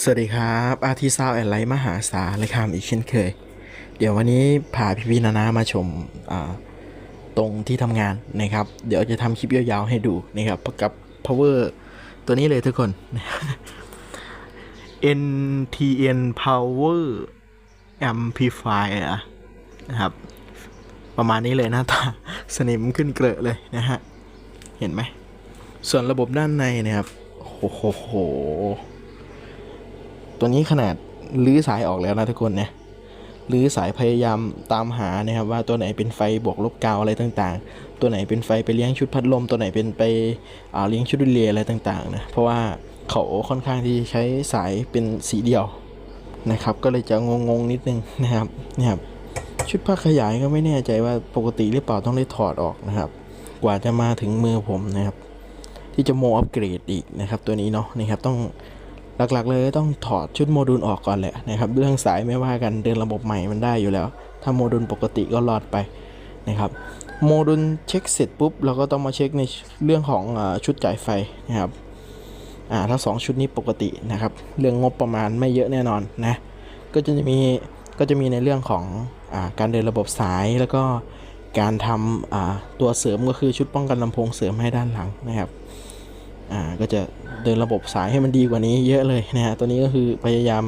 สวัสดีครับอาร์ติซาวแอนไลท์มหาสารเลยครับอีกเช่นเคย เดี๋ยววันนี้พาพี่พี่นานามาชมตรงที่ทำงานนะครับ เดี๋ยวจะทำคลิปยาวๆให้ดูนะครับกับ power ตัวนี้เลยทุกคน NTN power amplifier นะครับ ประมาณนี้เลยหน้าตาสนิมขึ้นเกลอะเลยนะฮะ เห็นไหม ส่วนระบบด้านในนะครับโอ้โห ตัวนี้ขนาดลื้อสายออกแล้วนะทุกคนเนี่ยลื้อสายพยายามตามหานะครับว่าตัวไหนเป็นไฟบวกลบกาวอะไรต่างๆ ตัวไหนเป็นไฟไปเลี้ยงชุดพัดลม ตัวไหนเป็นไปเลี้ยงชุดดุเรียอะไรต่างๆนะเพราะว่าเขาค่อนข้างที่ใช้สายเป็นสีเดียวนะครับก็เลยจะงงๆนิดนึงนะครับเนี่ยครับชุดผ้าขยายก็ไม่แน่ใจว่าปกติหรือเปล่าต้องได้ถอดออกนะครับ กว่าจะมาถึงมือผมนะครับ ที่จะโมอัปเกรดอีกนะครับ ตัวนี้เนาะนะครับต้อง หลักๆ เลยต้องถอดชุดโมดูลออกก่อนแหละนะครับเรื่องสายไม่ว่ากันเดินระบบใหม่มันได้อยู่แล้ว ถ้าโมดูลปกติก็รอดไปนะครับโมดูลเช็คเสร็จปุ๊บเราก็ต้องมาเช็คในเรื่องของชุดจ่ายไฟนะครับอ่าถ้า 2 ชุดนี้ปกตินะครับเรื่องงบประมาณไม่เยอะแน่นอนนะก็จะมีก็จะมีในเรื่องของอการเดินระบบสายแล้วก็การทำตัวเสริมก็คือชุดป้องกันลำโพงเสริมให้ด้านหลังนะครับ อ่าก็จะเดินระบบสายให้มันดีกว่านี้เยอะเลยนะฮะตัวนี้ก็คือพยายาม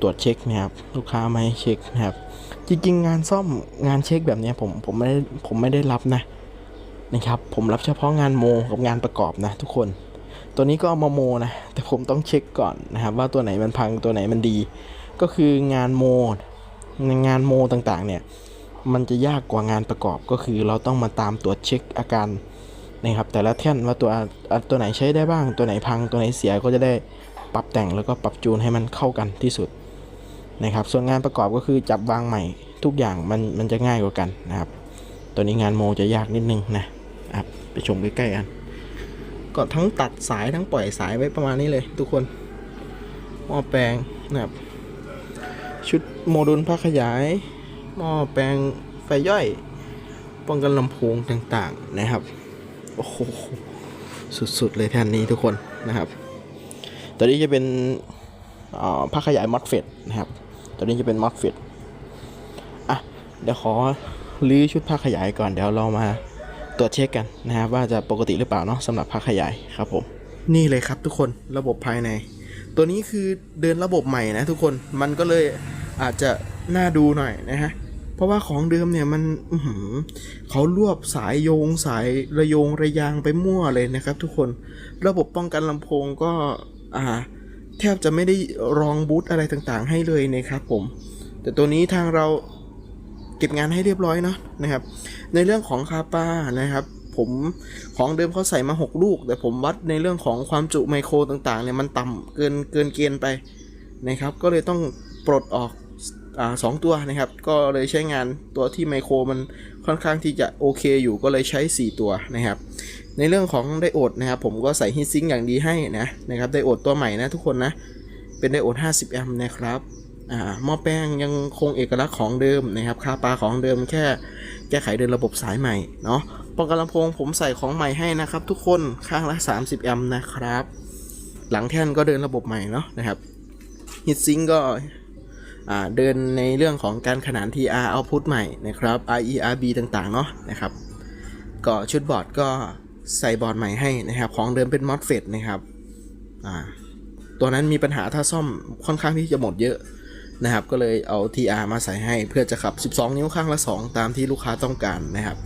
ตรวจเช็คนะครับลูกค้ามาให้เช็คนะครับจริงๆงานซ่อมงานเช็คแบบนี้ผมผมไม่ได้ผมไม่ได้รับนะนะครับ ผมรับเฉพาะงานโมกับงานประกอบนะ ทุกคน ตัวนี้ก็เอามาโมนะแต่ผมต้องเช็คก่อนนะครับ ว่าตัวไหนมันพังตัวไหนมันดี ก็คืองานโมงานโมต่างๆเนี่ยมันจะยากกว่างานประกอบก็คือเราต้องมาตามตรวจเช็คอาการ นะครับแต่ละแท่นว่าตัวตัวไหนใช้ได้บ้าง ตัวไหนพังตัวไหนเสียก็จะได้ปรับแต่งแล้วก็ปรับจูนให้มันเข้ากันที่สุดนะครับ ส่วนงานประกอบก็คือจับวางใหม่ทุกอย่างมันมันจะง่ายกว่ากันนะครับ ตัวนี้งานโมจะยากนิดนึงนะอะไปชมใกล้ๆกันก็ทั้งตัดสายทั้งปล่อยสายไว้ประมาณนี้เลย ทุกคนหม้อแปลงนะครับชุดโมดูลผ้าขยายหม้อแปลงไฟย่อยป้องกันลำโพงต่างๆนะครับ โอ้โหสุดๆเลยแท่นนี้ทุกคนนะครับ ตัวนี้จะเป็นผ้าขยายมอสเฟตนะครับ ตัวนี้จะเป็นมอสเฟตอะเดี๋ยวขอลื้อชุดผ้าขยายก่อนเดี๋ยวเรามาตรวจเช็คกันนะครับว่าจะปกติหรือเปล่าเนาะสำหรับผ้าขยายครับผมนี่เลยครับทุกคนระบบภายใน ตัวนี้คือเดินระบบใหม่นะทุกคนมันก็เลยอาจจะน่าดูหน่อยนะฮะ เพราะว่าของเดิมเนี่ยมันเขารวบสายโยงสายระโยงระยางไปมั่วเลยนะครับ ทุกคนระบบป้องกันลำโพงก็อ่าแทบจะไม่ได้รองบูตอะไรต่างๆ ให้เลยนะครับผม แต่ตัวนี้ทางเราเก็บงานให้เรียบร้อยเนาะนะครับ ในเรื่องของคาปานะครับผมของเดิมเขาใส่มา 6 ลูก แต่ผมวัดในเรื่องของความจุไมโครต่างๆเนี่ยมันต่ำเกินเกินเกณฑ์ไปนะครับ ก็เลยต้องปลดออก อสองตัวนะครับ ก็เลยใช้งานตัวที่ไมโครมันค่อนข้างที่จะโอเคอยู่ก็เลยใช้ 4 ตัวนะครับ ในเรื่องของไดโอดนะครับ ผมก็ใส่ฮีทซิงค์อย่างดีให้นะนะครับไดโอดตัวใหม่นะทุกคนนะ เป็นไดโอด 50 แอมป์นะครับอ่าหม้อแป้งยังคงเอกลักษณ์ของเดิมนะครับคาปาของเดิมแค่แก้ไขเดินระบบสายใหม่เนาะปองกันลำโพงผมใส่ของใหม่ให้นะครับทุกคนข้างละ 30 แอมป์นะครับ หลังแท่นก็เดินระบบใหม่เนาะนะครับฮีทซิงก็ เดินในเรื่องของการขนาน TR output ใหม่นะครับ RERB ต่างๆ เนาะนะครับก็ชุดบอร์ดก็ใส่บอร์ดใหม่ให้นะครับของเดิมเป็น MOSFET นะครับตัวนั้นมีปัญหาถ้าซ่อมค่อนข้างที่จะหมดเยอะนะครับ ก็เลยเอา TR มาใส่ให้เพื่อจะขับ 12 นิ้วข้างละ 2 ตามที่ลูกค้าต้องการนะครับ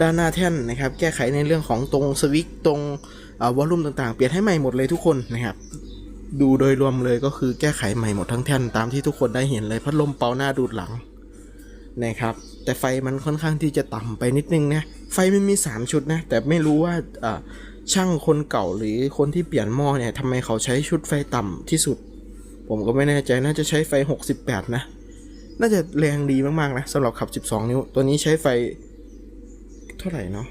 ด้านหน้าแท่นนะครับ แก้ไขในเรื่องของตรงสวิตช์ตรงวอลลุ่มต่างๆ เปลี่ยนให้ใหม่หมดเลยทุกคนนะครับ ดูโดยรวมเลยก็คือแก้ไขใหม่หมดทั้งแท่นตามที่ทุกคนได้เห็นเลยพัดลมเป่าหน้าดูดหลังนะครับแต่ไฟมันค่อนข้างที่จะต่ำไปนิดนึงนะไฟมันมี 3 ชุดนะ แต่ไม่รู้ว่าช่างคนเก่าหรือคนที่เปลี่ยนหม้อเนี่ยทำไมเขาใช้ชุดไฟต่ำที่สุด ผมก็ไม่แน่ใจน่าจะใช้ไฟ 68 นะ น่าจะแรงดีมากๆนะสำหรับขับ 12 นิ้ว ตัวนี้ใช้ไฟเท่าไหร่เนาะ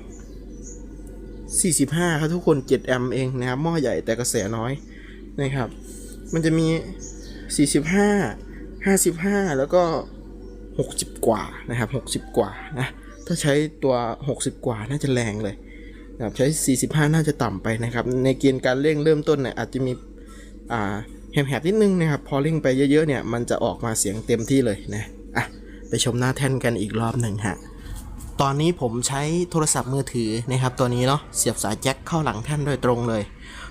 45 ครับทุกคน 7 แอมป์เองนะครับหม้อใหญ่แต่กระแสน้อย นะครับ มันจะมี 45 55 แล้วก็ 60 กว่านะครับ 60 กว่านะ ถ้าใช้ตัว 60 กว่าน่าจะแรงเลยนะครับใช้ 45 น่าจะต่ำไปนะครับ ในเกณฑ์การเร่งเริ่มต้นเนี่ยอาจจะมีอ่าแหบๆนิดนึงนะครับ พอเร่งไปเยอะๆเนี่ยมันจะออกมาเสียงเต็มที่เลยนะอะไปชมหน้าแท่นกันอีกรอบหนึ่งฮะตอนนี้ผมใช้โทรศัพท์มือถือนะครับตัวนี้เนาะเสียบสายแจ็คเข้าหลังแท่นโดยตรงเลย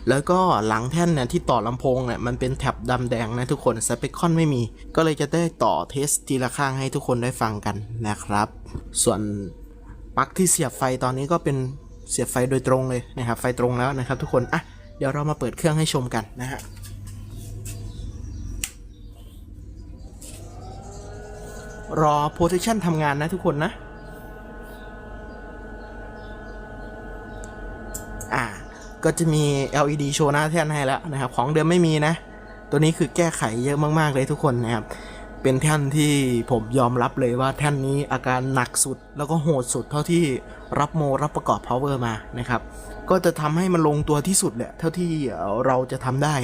แล้วก็หลังแท่นเนี่ยที่ต่อลำโพงเนี่ยมันเป็นแท็บดำแดงนะทุกคนสเปคคอนไม่มี ก็เลยจะได้ต่อเทสทีละข้างให้ทุกคนได้ฟังกันนะครับ ส่วนปลั๊กที่เสียบไฟตอนนี้ก็เป็นเสียบไฟโดยตรงเลยนะครับไฟตรงแล้วนะครับ ทุกคนอะเดี๋ยวเรามาเปิดเครื่องให้ชมกันนะฮะรอ position ทำงานนะทุกคนนะ อ่า ก็จะมี LED โชว์หน้าแท่นให้แล้วนะครับ ของเดิมไม่มีนะ ตัวนี้คือแก้ไขเยอะมากๆเลยทุกคนนะครับ เป็นแท่นที่ผมยอมรับเลยว่าแท่นนี้อาการหนักสุดแล้วก็โหดสุดเท่าที่รับโมรับประกอบ power มานะครับ ก็จะทำให้มันลงตัวที่สุดแหละเท่าที่เราจะทำได้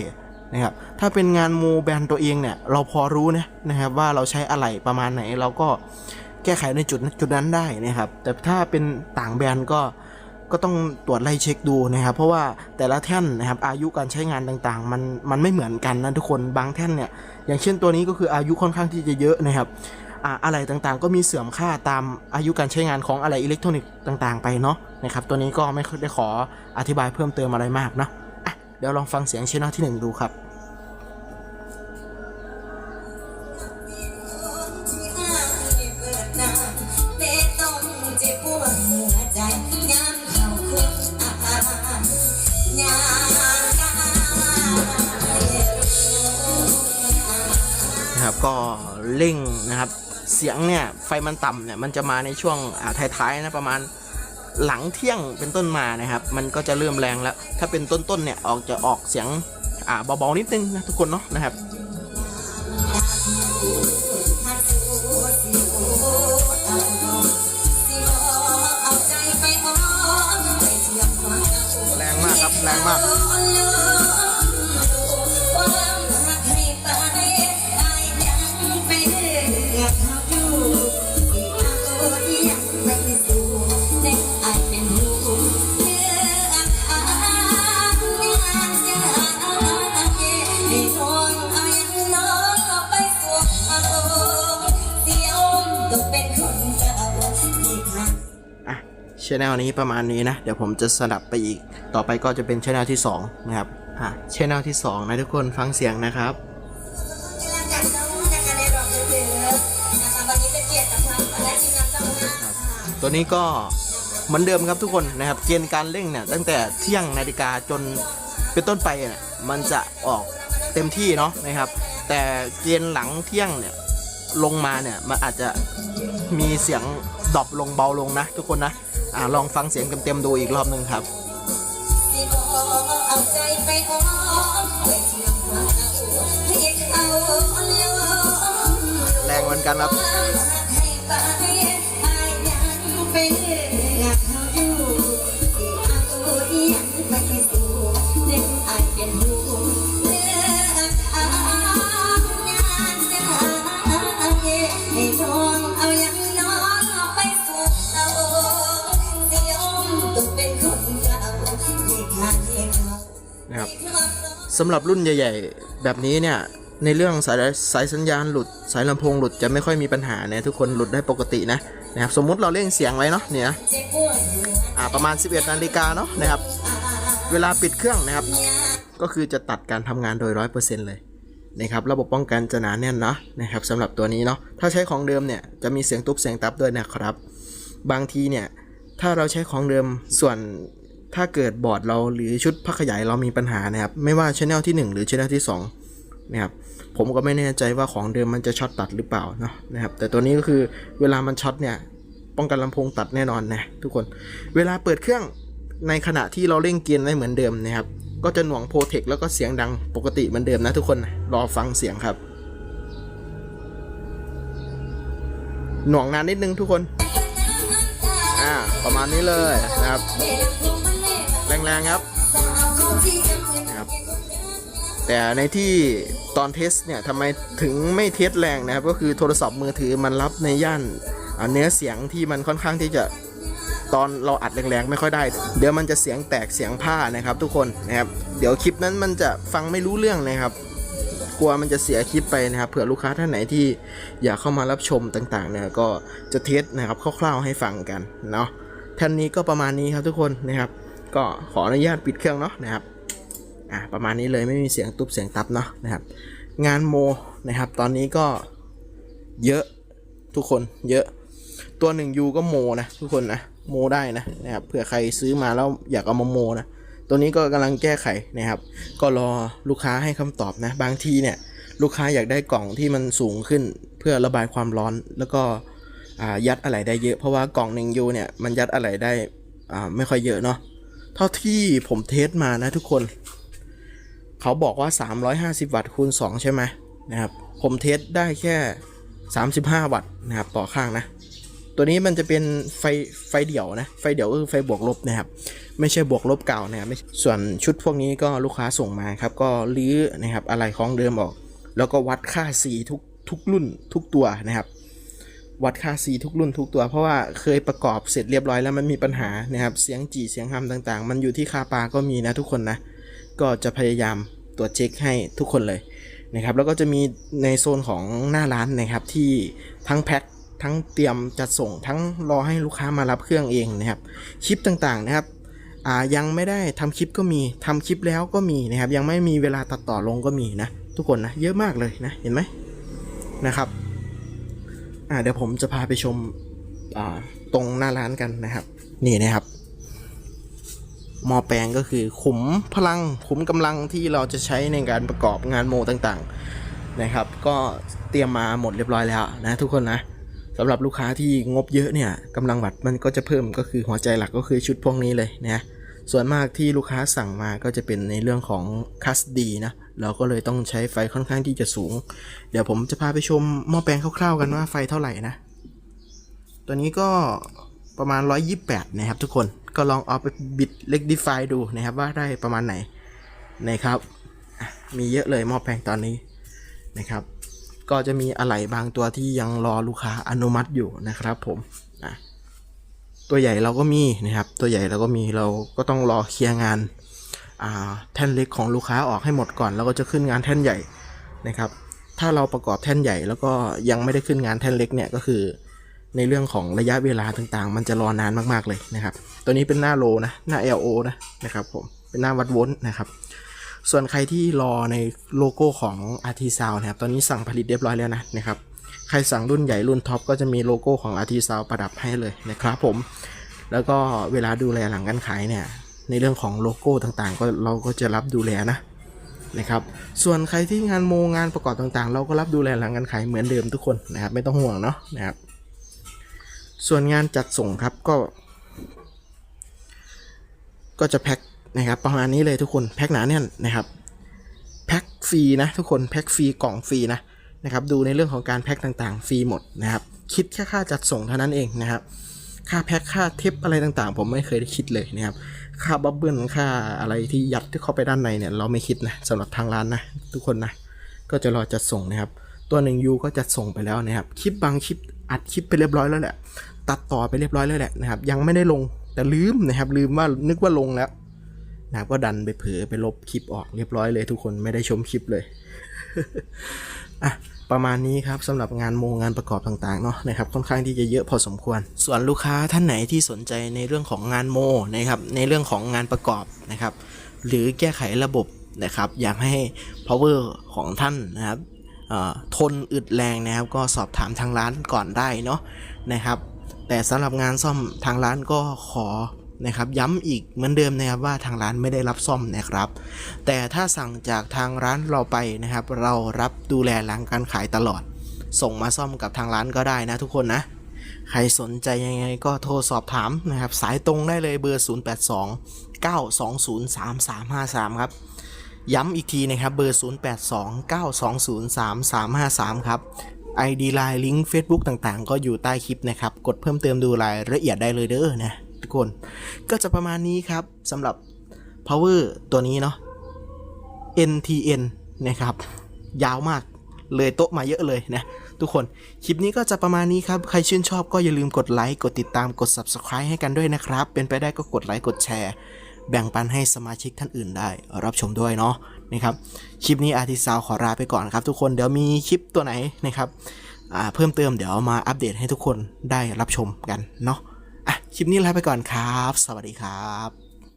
นะครับ ถ้าเป็นงานโมแบรนด์ตัวเองเนี่ยเราพอรู้นะนะครับว่าเราใช้อะไรประมาณไหนเราก็แก้ไขในจุดจุดนั้นได้นะครับ แต่ถ้าเป็นต่างแบรนด์ก็ ก็ต้องตรวจไล่เช็คดูนะครับ เพราะว่าแต่ละแท่นนะครับอายุการใช้งานต่างๆ มันมันไม่เหมือนกันนะทุกคนบางแท่นเนี่ยอย่างเช่นตัวนี้ก็คืออายุค่อนข้างที่จะเยอะนะครับอ่าอะไรต่างๆ ก็มีเสื่อมค่าตามอายุการใช้งานของอะไรอิเล็กทรอนิกส์ต่างๆ ไปเนาะนะครับตัวนี้ก็ไม่ได้ขออธิบายเพิ่มเติมอะไรมากเนาะอะเดี๋ยวลองฟังเสียงชแนลที่หนึ่งดูครับ ก็เร่งนะครับ เสียงเนี่ยไฟมันต่ำเนี่ยมันจะมาในช่วงท้ายๆนะประมาณหลังเที่ยงเป็นต้นมานะครับ มันก็จะเริ่มแรงแล้ว ถ้าเป็นต้นๆเนี่ยออกจะออกเสียงอ่าเบาๆนิดนึงนะทุกคนเนาะนะครับแรงมากครับแรงมาก เป็นคนเก่าที่ทางอะชแนลนี้ประมาณนี้นะ เดี๋ยวผมจะสลับไปอีก ต่อไปก็จะเป็นชแนลที่ 2 นะครับอะชแนลที่ 2 นะทุกคนฟังเสียงนะครับ ตัวนี้ก็เหมือนเดิมครับทุกคนนะครับ เกณฑ์การเร่งเนี่ยตั้งแต่เที่ยงนาฬิกาจนเป็นต้นไปเนี่ยมันจะออกเต็มที่เนาะนะครับ แต่เกณฑ์หลังเที่ยงเนี่ย ลงมาเนี่ยมันอาจจะมีเสียงดรอปลงเบาลงนะ ทุกคนนะอ่าลองฟังเสียงเต็มๆดูอีกรอบหนึ่งครับแรงเหมือนกันครับ สำหรับรุ่นใหญ่ ๆ แบบนี้เนี่ยในเรื่องสายสายสัญญาณหลุดสายลำโพงหลุดจะไม่ค่อยมีปัญหานะทุกคนหลุดได้ปกตินะนะครับสมมุติเราเร่งเสียงไว้เนาะเนี่ยอ่าประมาณ 11นาฬิกาเนาะนะครับ เวลาปิดเครื่องนะครับ ก็คือจะตัดการทำงานโดย 100%เลยนะครับระบบป้องกันจะหนาแน่นเนาะนะครับสำหรับตัวนี้เนาะถ้าใช้ของเดิมเนี่ยจะมีเสียงตุ๊บเสียงตับด้วยนะครับ บางทีเนี่ยถ้าเราใช้ของเดิมส่วน ถ้าเกิดบอร์ดเราหรือชุดพักขยายเรามีปัญหานะครับ ไม่ว่าช anel ที่ 1 หรือช anel ที่2นะครับผมก็ไม่แน่ใจว่าของเดิมมันจะช็อตตัดหรือเปล่าเนาะนะครับ แต่ตัวนี้ก็คือเวลามันช็อตเนี่ยป้องกันลำโพงตัดแน่นอนนะทุกคน เวลาเปิดเครื่องในขณะที่เราเร่งเกียร์ได้เหมือนเดิมนะครับ ก็จะหน่วงโปรเทคแล้วก็เสียงดังปกติเหมือนเดิมนะทุกคนรอฟังเสียงครับ หน่วงนานนิดนึงทุกคน อ่า ประมาณนี้เลยนะครับ แรงครับครับแต่ในที่ตอนเทสเนี่ยทำไมถึงไม่เทสแรงนะครับ ก็คือโทรศัพท์มือถือมันรับในย่านเนื้อเสียงที่มันค่อนข้างที่จะตอนเราอัดแรงๆไม่ค่อยได้ เดี๋ยวมันจะเสียงแตกเสียงผ้านะครับ ทุกคนนะครับเดี๋ยวคลิปนั้นมันจะฟังไม่รู้เรื่องนะครับ กลัวมันจะเสียคลิปไปนะครับเผื่อลูกค้าท่านไหนที่อยากเข้ามารับชมต่างๆเนี่ยก็จะเทสนะครับคร่าวๆให้ฟังกันเนาะท่านนี้ก็ประมาณนี้ครับทุกคนนะครับ ก็ขออนุญาตปิดเครื่องเนาะนะครับอะประมาณนี้เลยไม่มีเสียงตุบเสียงตับเนาะนะครับ งานโมนะครับ ตอนนี้ก็เยอะทุกคนเยอะตัวหนึ่งยูก็โมนะทุกคนนะโมได้นะนะครับเผื่อใครซื้อมาแล้วอยากเอามาโมนะตัวนี้ก็กำลังแก้ไขนะครับ ก็รอลูกค้าให้คำตอบนะบางทีเนี่ยลูกค้าอยากได้กล่องที่มันสูงขึ้นเพื่อระบายความร้อนแล้วก็ยัดอะไรได้เยอะ เพราะว่ากล่องหนึ่งยูเนี่ยมันยัดอะไรได้ไม่ค่อยเยอะเนาะ เท่าที่ผมเทสมานะทุกคน เขาบอกว่า 350 วัตต์คูณ 2 ใช่ไหมนะครับ ผมเทสได้แค่ 35 วัตต์นะครับต่อข้างนะ ตัวนี้มันจะเป็นไฟไฟเดี่ยวนะ ไฟเดี่ยวก็คือไฟบวกลบนะครับ ไม่ใช่บวกลบเก่านะครับส่วนชุดพวกนี้ก็ลูกค้าส่งมาครับ ก็รื้อนะครับอะไรของเดิมออก แล้วก็วัดค่าสีทุกทุกรุ่นทุกตัวนะครับ วัดค่าสีทุกรุ่นทุกตัว เพราะว่าเคยประกอบเสร็จเรียบร้อยแล้วมันมีปัญหานะครับ เสียงจีเสียงฮัมต่างๆ มันอยู่ที่คาปาก็มีนะทุกคนนะ ก็จะพยายามตรวจเช็คให้ทุกคนเลยนะครับ แล้วก็จะมีในโซนของหน้าร้านนะครับที่ทั้งแพ็คทั้งเตรียมจัดส่งทั้งรอให้ลูกค้ามารับเครื่องเองนะครับคลิปต่างๆนะครับยังไม่ได้ทำคลิปก็มีทำคลิปแล้วก็มีนะครับ ยังไม่มีเวลาตัดต่อลงก็มีนะทุกคนนะเยอะมากเลยนะเห็นไหมนะครับ อ่าเดี๋ยวผมจะพาไปชมอ่าตรงหน้าร้านกันนะครับ นี่นะครับหมอแปลงก็คือขุมพลังขุมกำลังที่เราจะใช้ในการประกอบงานโมต่างๆนะครับ ก็เตรียมมาหมดเรียบร้อยแล้วนะทุกคนนะสำหรับลูกค้าที่งบเยอะเนี่ยกำลังวัตต์มันก็จะเพิ่มก็คือหัวใจหลักก็คือชุดพวกนี้เลยนะส่วนมากที่ลูกค้าสั่งมาก็จะเป็นในเรื่องของคัสดีนะ เราก็เลยต้องใช้ไฟค่อนข้างที่จะสูง เดี๋ยวผมจะพาไปชมหม้อแปลงคร่าวๆกันว่าไฟเท่าไหร่นะ ตัวนี้ก็ประมาณ 128 นะครับทุกคน ก็ลองเอาไปบิดเล็กดิฟายดูนะครับว่าได้ประมาณไหนนะครับ มีเยอะเลยหม้อแปลงตอนนี้นะครับ ก็จะมีอะไหล่บางตัวที่ยังรอลูกค้าอนุมัติอยู่นะครับผมตัวใหญ่เราก็มีนะครับ ตัวใหญ่เราก็มีเราก็ต้องรอเคลียร์งาน แท่นเล็กของลูกค้าออกให้หมดก่อน แล้วก็จะขึ้นงานแท่นใหญ่นะครับ ถ้าเราประกอบแท่นใหญ่ แล้วก็ยังไม่ได้ขึ้นงานแท่นเล็กเนี่ยก็คือ ในเรื่องของระยะเวลาต่างๆ มันจะรอนานมากๆเลยนะครับ ตัวนี้เป็นหน้าโลนะหน้า LO นะนะครับผมเป็นหน้าวัดโวลต์นะครับส่วนใครที่รอในโลโก้ของ RT Sound นะครับ ตอนนี้สั่งผลิตเรียบร้อยแล้วนะนะครับ ใครสั่งรุ่นใหญ่รุ่นท็อปก็จะมีโลโก้ของ RT Sound ประดับให้เลยนะครับผม แล้วก็เวลาดูแลหลังการขายเนี่ย ในเรื่องของโลโก้ต่างๆ ก็เราก็จะรับดูแลนะนะครับ ส่วนใครที่งานโมงานประกอบต่างๆ เราก็รับดูแลหลังการขายเหมือนเดิมทุกคนนะครับ ไม่ต้องห่วงเนาะนะครับ ส่วนงานจัดส่งครับก็ ก็จะแพ็คนะครับประมาณนี้เลยทุกคนแพ็คหนาแน่นนะครับแพ็คฟรีนะทุกคนแพ็คฟรีกล่องฟรีนะนะครับดูในเรื่องของการแพ็คต่างๆฟรีหมดนะครับ คิดแค่ค่าจัดส่งเท่านั้นเองนะครับ ค่าแพ็คค่าเทปอะไรต่างๆ ผมไม่เคยได้คิดเลยนะครับ ค่าบับเบิ้ลค่าอะไรที่ยัดที่เข้าไปด้านในเนี่ย เราไม่คิดนะสำหรับทางร้านนะ ทุกคนนะ ก็จะรอจัดส่งนะครับ ตัวหนึ่งยูก็จัดส่งไปแล้วนะครับ คลิปบางคลิปอัดคลิปไปเรียบร้อยแล้วแหละ ตัดต่อไปเรียบร้อยแล้วแหละนะครับ ยังไม่ได้ลงแต่ลืมนะครับ ลืมว่านึกว่าลงแล้วนะครับก็ดันไปเผลอไปลบคลิปออกเรียบร้อยเลย ทุกคนไม่ได้ชมคลิปเลยอะ ประมาณนี้ครับสำหรับงานโมงานประกอบต่างๆเนาะนะครับค่อนข้างที่จะเยอะพอสมควร ส่วนลูกค้าท่านไหนที่สนใจในเรื่องของงานโมนะครับในเรื่องของงานประกอบนะครับ หรือแก้ไขระบบนะครับอยากให้ power ของท่านนะครับทนอึดแรงนะครับก็สอบถามทางร้านก่อนได้เนาะนะครับ แต่สำหรับงานซ่อมทางร้านก็ขอ นะครับย้ำอีกเหมือนเดิมนะครับว่าทางร้านไม่ได้รับซ่อมนะครับ แต่ถ้าสั่งจากทางร้านเราไปนะครับ เรารับดูแลหลังการขายตลอด ส่งมาซ่อมกับทางร้านก็ได้นะทุกคนนะ ใครสนใจยังไงก็โทรสอบถามนะครับ สายตรงได้เลยเบอร์ 082 920 3353 ครับ ย้ำอีกทีนะครับเบอร์ 082 920 3353 ครับ ID Line ลิงก์ Facebook ต่างๆ ก็อยู่ใต้คลิปนะครับ กดเพิ่มเติมดูรายละเอียดได้เลยเด้อนะ ทุกคน ก็จะประมาณนี้ครับสำหรับ power ตัวนี้เนาะ NTN นะครับ ยาวมากเลยโต๊ะมาเยอะเลยนะ ทุกคน คลิปนี้ก็จะประมาณนี้ครับ ใครชื่นชอบก็อย่าลืมกดไลค์กดติดตามกด subscribe ให้กันด้วยนะครับ เป็นไปได้ก็กดไลค์กดแชร์ แบ่งปันให้สมาชิกท่านอื่นได้ รับชมด้วยเนาะนะครับคลิปนี้อาร์ติซาวขอลาไปก่อนครับ ทุกคนเดี๋ยวมีคลิปตัวไหนนะครับเพิ่มเติมเดี๋ยวมาอัปเดตให้ทุกคนได้รับชมกันเนาะ อะคลิปนี้ลาไปก่อนครับ สวัสดีครับ